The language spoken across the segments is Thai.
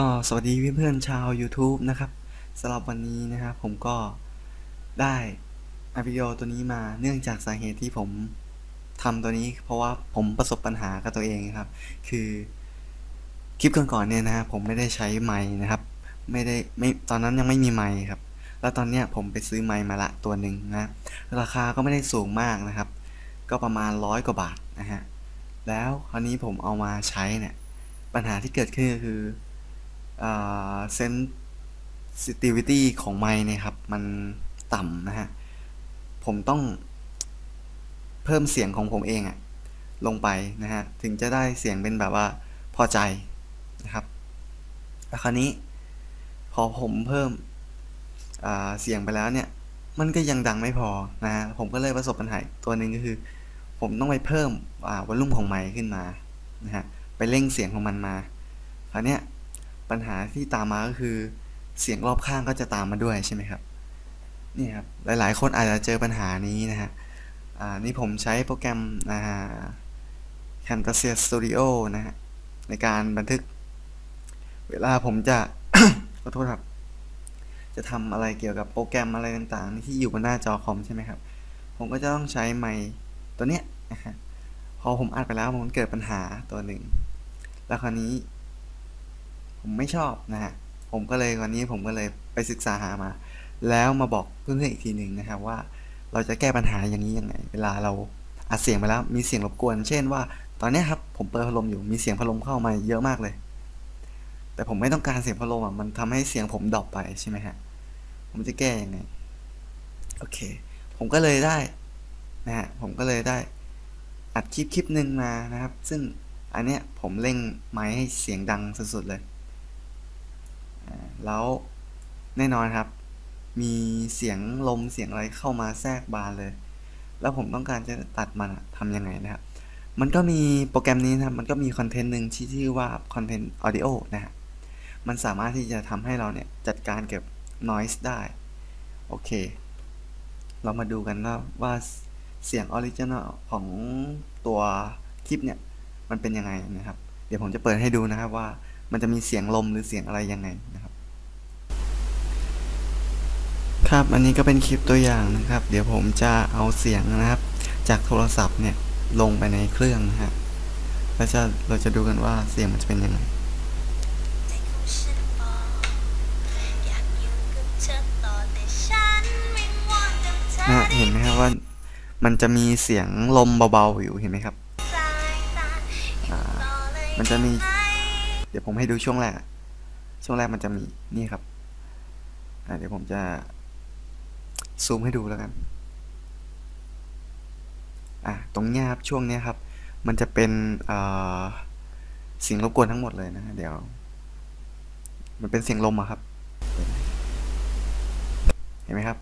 ก็สวัสดีเพื่อนๆชาว YouTube นะครับสำหรับวันนี้นะครับผมก็ได้อัดวิดีโอตัวนี้มาเนื่องจากสาเหตุที่ผมทำตัวนี้ เพราะว่าผมประสบปัญหากับตัวเองครับ คือคลิปก่อนๆเนี่ยนะผมไม่ได้ใช้ไมค์นะครับ ไม่ได้ไม่ตอนนั้นยังไม่มีไมค์ครับ แล้วตอนเนี้ยผมไปซื้อไมค์มาละตัวหนึ่งนะราคาก็ไม่ได้สูงมากนะครับ ก็ประมาณร้อยกว่าบาทนะฮะแล้วคราวนี้ผมเอามาใช้เนี่ยปัญหาที่เกิดขึ้นก็คือ เซนซิทิวิตี้ของไมค์เนี่ยครับ มันต่ำนะฮะ ผมต้องเพิ่มเสียงของผมเองอะลงไปนะฮะ ถึงจะได้เสียงเป็นแบบว่าพอใจนะครับแล้วคราวนี้ พอผมเพิ่มเสียงไปแล้วเนี่ย มันก็ยังดังไม่พอนะฮะ ผมก็เลยประสบปัญหาตัวหนึ่งก็คือ ผมต้องไปเพิ่มวอลลุ่มของไมค์ขึ้นมานะฮะ ไปเร่งเสียงของมันมา คราวนี้ ปัญหาที่ตามมาก็คือ เสียงรอบข้างก็จะตามมาด้วยใช่ไหมครับนี่ครับหลาย ๆ คนอาจจะเจอปัญหานี้นะฮะอ่านี่ผมใช้โปรแกรมนะฮะ Camtasia Studio นะฮะในการบันทึก เวลาผมจะขอโทษครับ จะทำอะไรเกี่ยวกับโปรแกรมอะไรต่างๆ ที่อยู่บนหน้าจอคอมใช่ไหมครับ ผมก็จะต้องใช้ไมค์ตัวเนี้ยนะฮะพอผมอัดไปแล้วมันเกิดปัญหาตัวหนึ่งแล้วคราวนี้ ผมไม่ชอบนะฮะผมก็เลยวันนี้ผมก็เลยไปศึกษาหามา แล้วมาบอกเพื่อนๆอีกทีหนึ่งนะครับว่า เราจะแก้ปัญหาอย่างนี้ยังไง เวลาเราอัดเสียงไปแล้วมีเสียงรบกวน เช่นว่า ตอนนี้ครับผมเปิดพัดลมอยู่มีเสียงพัดลมเข้ามาเยอะมากเลย แต่ผมไม่ต้องการเสียงพัดลมอะมันทำให้เสียงผมดรอปไปใช่ไหมฮะผมจะแก้ยังไงโอเค ผมก็เลยได้นะฮะผมก็เลยได้อัดคลิปคลิปหนึ่งมานะครับ ซึ่งอันเนี้ยผมเร่งไม้ให้เสียงดังสุดๆเลย แล้วแน่นอนครับ มีเสียงลมเสียงอะไรเข้ามาแทรกบานเลย แล้วผมต้องการจะตัดมันทำยังไงนะครับ มันก็มีโปรแกรมนี้นะครับ มันก็มีคอนเทนต์หนึ่งที่ชื่อว่าคอนเทนต์ออดิโอนะฮะมันสามารถที่จะทำให้เราเนี่ย จัดการเก็บ noise ได้ โอเค เรามาดูกันว่าว่าเสียงออริจินอลของตัวคลิปเนี่ย มันเป็นยังไงนะครับ เดี๋ยวผมจะเปิดให้ดูนะครับว่ามันจะมีเสียงลมหรือเสียงอะไรยังไงนะครับ ครับ อันนี้ก็เป็นคลิปตัวอย่างนะครับ เดี๋ยวผมจะเอาเสียงนะครับ จากโทรศัพท์เนี่ยลงไปในเครื่องนะฮะแล้วจะเราจะดูกันว่าเสียงมันจะเป็นยังไงนะเห็นไหมครับว่ามันจะมีเสียงลมเบาๆอยู่เห็นไหมครับ มันจะมี เดี๋ยวผมให้ดูช่วงแรก ช่วงแรกมันจะมีนี่ครับเดี๋ยวผมจะ ซูมให้ดูแล้วกัน อะ ตรงนี้ครับช่วงนี้ครับ มันจะเป็นเสียงรบกวนทั้งหมดเลยนะ เดี๋ยว มันเป็นเสียงลมอะครับ เห็นไหมครับ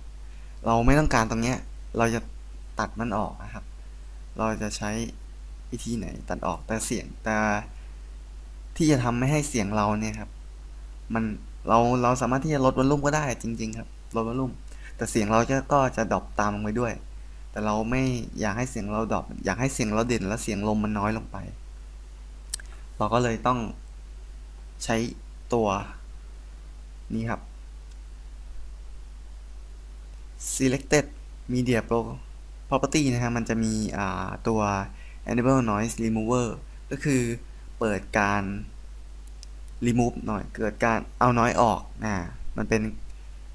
เราไม่ต้องการตรงเนี้ย เราจะตัดมันออกนะครับ เราจะใช้วิธีไหนตัดออกแต่เสียงแต่ที่จะทำไม่ให้เสียงเราเนี่ยครับ มันเราเราสามารถที่จะลดวอลลุ่มก็ได้จริง ๆ ครับ ลดวอลลุ่ม แต่เสียงเราจะก็จะดรอปตามลงไปด้วย แต่เราไม่อยากให้เสียงเราดรอปอยากให้เสียงเราเด่นและเสียงลมมันน้อยลงไป เราก็เลยต้องใช้ตัวนี้ครับ selected media pro property นะฮะมันจะมีตัว enable noise remover ก็คือเปิดการ remove หน่อย เกิดการเอาน้อยออกอ่มันเป็น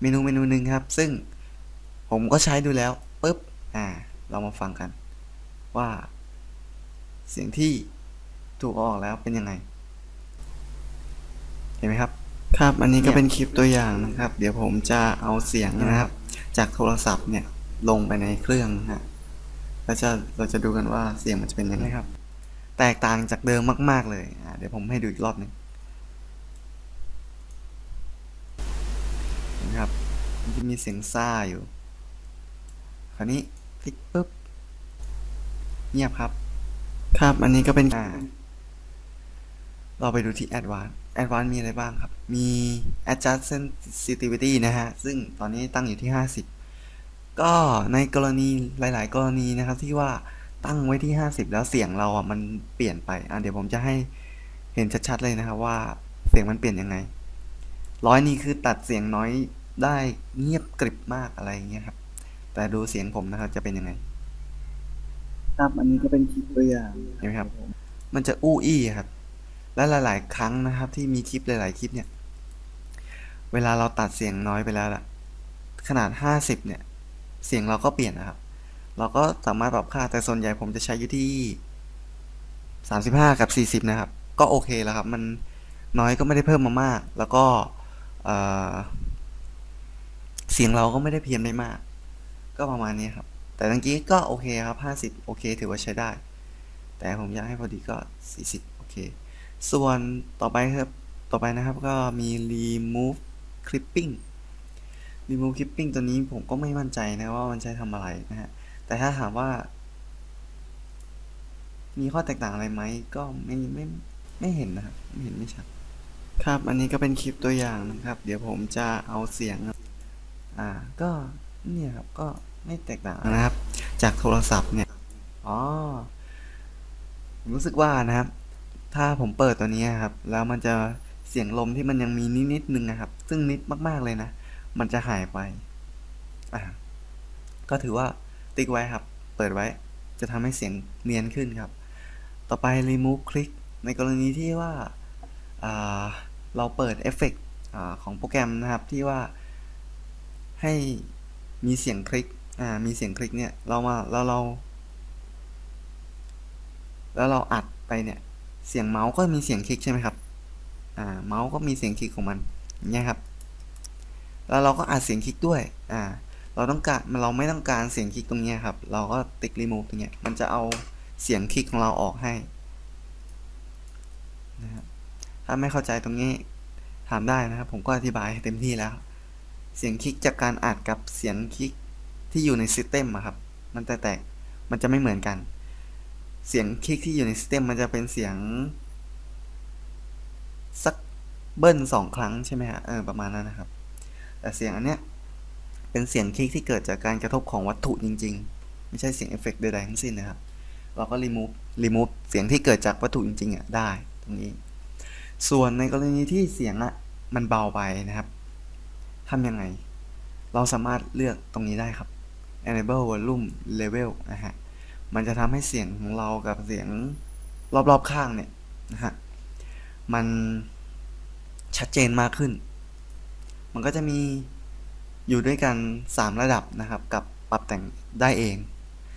เมนูเมนูหนึ่งครับ ซึ่งผมก็ใช้ดูแล้วปุ๊บอ่า เรามาฟังกัน ว่า เสียงที่ถูกออกแล้วเป็นยังไง เห็นไหมครับ ครับ อันนี้ก็เป็นคลิปตัวอย่างนะครับ เดี๋ยวผมจะเอาเสียงนะครับ จากโทรศัพท์เนี่ยลงไปในเครื่องนะฮะแล้วจะเราจะดูกันว่าเสียงมันจะเป็นยังไงครับ แตกต่างจากเดิมมาก ๆ เลย เดี๋ยวผมให้ดูอีกรอบนึงนะครับ มันจะมีเสียงซ่าอยู่ คราวนี้คลิกปุ๊บ เงียบครับ ครับ อันนี้ก็เป็นอ่าเราไปดูที่ Advanced Advanced มีอะไรบ้างครับ มี Adjust Sensitivity นะฮะ ซึ่งตอนนี้ตั้งอยู่ที่ 50 ก็ในกรณีหลาย ๆ กรณีนะครับที่ว่าตั้งไว้ที่ 50 แล้วเสียงเราอะมันเปลี่ยนไป อะเดี๋ยวผมจะให้เห็นชัด ๆ เลยนะครับว่าเฟสียงมันเปลี่ยนยังไง ร้อยนี้คือตัดเสียงน้อย ได้เงียบกริบมากอะไรอย่างเงี้ยครับ แต่ดูเสียงผมนะครับจะเป็นยังไง ครับอันนี้ก็เป็นคลิปตัวอย่างเห็นไหมครับ มันจะอู้อี้ครับ และหลาย ๆ ครั้งนะครับ ที่มีคลิปหลาย ๆ คลิปเนี่ย เวลาเราตัดเสียงน้อยไปแล้วล่ะ ขนาด50เนี่ย เสียงเราก็เปลี่ยนนะครับ เราก็สามารถปรับค่าแต่ส่วนใหญ่ผมจะใช้อยู่ที่35กับ40นะครับ ก็โอเคแล้วครับ มันน้อยก็ไม่ได้เพิ่มมามาก แล้วก็เอ่อ เสียงเราก็ไม่ได้เพี้ยนได้มาก ก็ประมาณนี้ครับ แต่เมื่อกี้ก็โอเคครับ 50 โอเค ถือว่าใช้ได้ แต่ผมอยากให้พอดีก็ 40 โอเค ส่วนต่อไปครับ ต่อไปนะครับก็มี remove clipping remove clipping ตัวนี้ผมก็ไม่มั่นใจนะว่ามันใช้ทำอะไรนะฮะ แต่ถ้าถามว่า มีข้อแตกต่างอะไรไหม ก็ไม่ไม่ไม่เห็นนะครับ ไม่เห็นไม่ชัด ครับ อันนี้ก็เป็นคลิปตัวอย่างนะครับ เดี๋ยวผมจะเอาเสียง อ่า ก็เนี่ยครับก็ไม่แตกต่างนะครับ จากโทรศัพท์เนี่ยอ๋อผมรู้สึกว่านะครับ ถ้าผมเปิดตัวนี้ครับ แล้วมันจะเสียงลมที่มันยังมีนิดนิดนึงนะครับ ซึ่งนิดมากๆเลยนะ มันจะหายไปอ่าก็ถือว่าติ๊กไว้ครับ เปิดไว้ จะทำให้เสียงเนียนขึ้นครับ ต่อไป remove click ในกรณีที่ว่าอ่าเราเปิดเอฟเฟกต์ของโปรแกรมนะครับที่ว่า ให้มีเสียงคลิก อ่า มีเสียงคลิกเนี่ย เรามาแล้วเรา แล้วเราอัดไปเนี่ย เสียงเมาส์ก็มีเสียงคลิกใช่ไหมครับ อ่า เมาส์ก็มีเสียงคลิกของมันอย่างเงี้ยครับ แล้วเราก็อัดเสียงคลิกด้วย อ่า เราต้องการเราไม่ต้องการเสียงคลิกตรงเนี้ยครับ เราก็ติ๊กรีมูฟตรงเนี้ย มันจะเอาเสียงคลิกของเราออกให้นะครับถ้าไม่เข้าใจตรงนี้ถามได้นะครับ ผมก็อธิบายให้เต็มที่แล้ว เสียงคลิกจากการอัดกับเสียงคลิกที่อยู่ในซิสเต็มอะครับ มันแตก มันจะไม่เหมือนกัน เสียงคลิกที่อยู่ในซิสเต็มมันจะเป็นเสียง สักเบิ้ลสองครั้งใช่ไหมฮะ เออ ประมาณนั้นนะครับ แต่เสียงอันเนี้ย เป็นเสียงคลิกที่เกิดจากการกระทบของวัตถุจริง ๆ ไม่ใช่เสียงเอฟเฟกต์ใดๆทั้งสิ้นนะครับ เราก็ remove remove เสียงที่เกิดจากวัตถุจริงๆอะได้ ตรงนี้ ส่วนในกรณีที่เสียงอะ มันเบาไปนะครับ ทำยังไง เราสามารถเลือกตรงนี้ได้ครับ enable volume level นะฮะ มันจะทำให้เสียงของเรากับเสียงรอบๆข้างเนี่ยนะฮะ มันชัดเจนมากขึ้น มันก็จะมีอยู่ด้วยกัน 3 ระดับนะครับ กับปรับแต่งได้เอง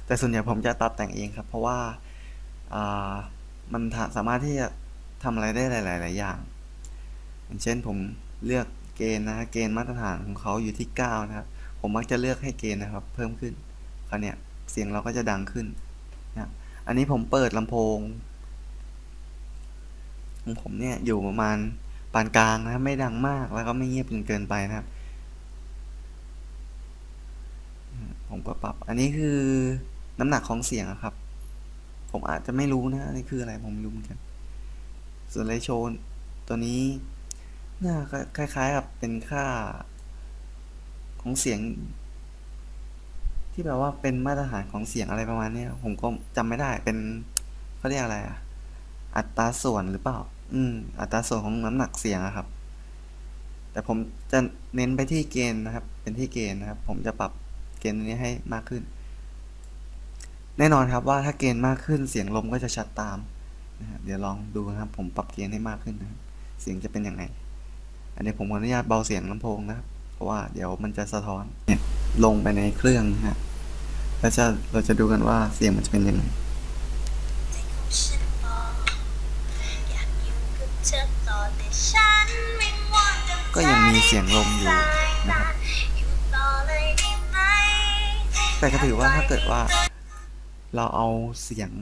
แต่ส่วนใหญ่ผมจะปรับแต่งเองครับ เพราะว่าามันสามารถที่จะทำอะไรได้หลาย ๆ อย่าง อย่างเช่นผมเลือก เกณฑ์นะเกณฑ์มาตรฐานของเขาอยู่ที่ 9 นะครับ ผมมักจะเลือกให้เกณฑ์นะครับ เพิ่มขึ้นคราวเนี้ยเสียงเราก็จะดังขึ้นนะอันนี้ผมเปิดลำโพงของผมเนี่ยอยู่ประมาณปานกลางนะไม่ดังมากแล้วก็ไม่เงียบจนเกินไปนะครับ ผมก็ปรับอันนี้คือน้ำหนักของเสียงครับ ผมอาจจะไม่รู้นะนนี้คืออะไรผมไม่รู้เหมือนกันส่วนเรโชตัวนี้ น่าคล้ายๆกับเป็นค่าของเสียง ที่แบบว่าเป็นมาตรฐานของเสียงอะไรประมาณนี้ผมก็จำไม่ได้เป็นเขาเรียกอะไรอะอัตราส่วนหรือเปล่า อืม อัตราส่วนของน้ำหนักเสียงอะครับ แต่ผมจะเน้นไปที่เกณฑ์นะครับ เป็นที่เกณฑ์นะครับ ผมจะปรับเกณฑ์นี้ให้มากขึ้น แน่นอนครับว่าถ้าเกณฑ์มากขึ้นเสียงลมก็จะชัดตามนะเดี๋ยวลองดูนะครับ ผมปรับเกณฑ์ให้มากขึ้นนะครับเสียงจะเป็นยังไง อันนี้ผมขออนุญาตเบาเสียงลำโพงนะครับ เพราะว่าเดี๋ยวมันจะสะท้อนเนี่ยลงไปในเครื่องนะฮะแล้วจะเราจะดูกันว่าเสียงมันจะเป็นยังไงก็ยังมีเสียงลมอยู่นะครับแต่ก็ถือว่าถ้าเกิดว่า เราเอาเสียง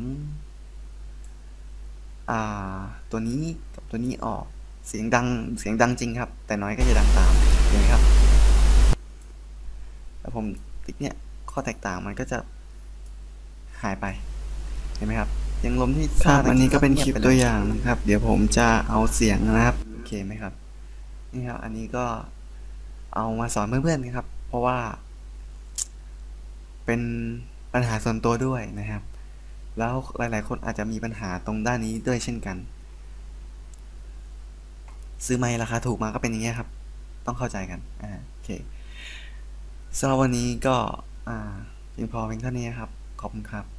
อ่า ตัวนี้กับตัวนี้ออก เสียงดังเสียงดังจริงครับ แต่น้อยก็จะดังตามเห็นไหมครับ แล้วผมติ๊กเนี่ยข้อแตกต่างมันก็จะหายไปเห็นไหมครับเสียงลมที่ครับอันนี้ก็เป็นคลิปตัวอย่างนะครับ เดี๋ยวผมจะเอาเสียงนะครับโอเคไหมครับนี่ครับ อันนี้ก็เอามาสอนเพื่อนๆนะครับ เพราะว่า เป็นปัญหาส่วนตัวด้วยนะครับ แล้วหลายๆคนอาจจะมีปัญหาตรงด้านนี้ด้วยเช่นกัน ซื้อไม้ราคาถูกมาก็เป็นอย่างเงี้ยครับ ต้องเข้าใจกันอ่าโอเคสำหรับวันนี้ก็อ่าเพียงพอเพียงเท่านี้ครับ ขอบคุณครับ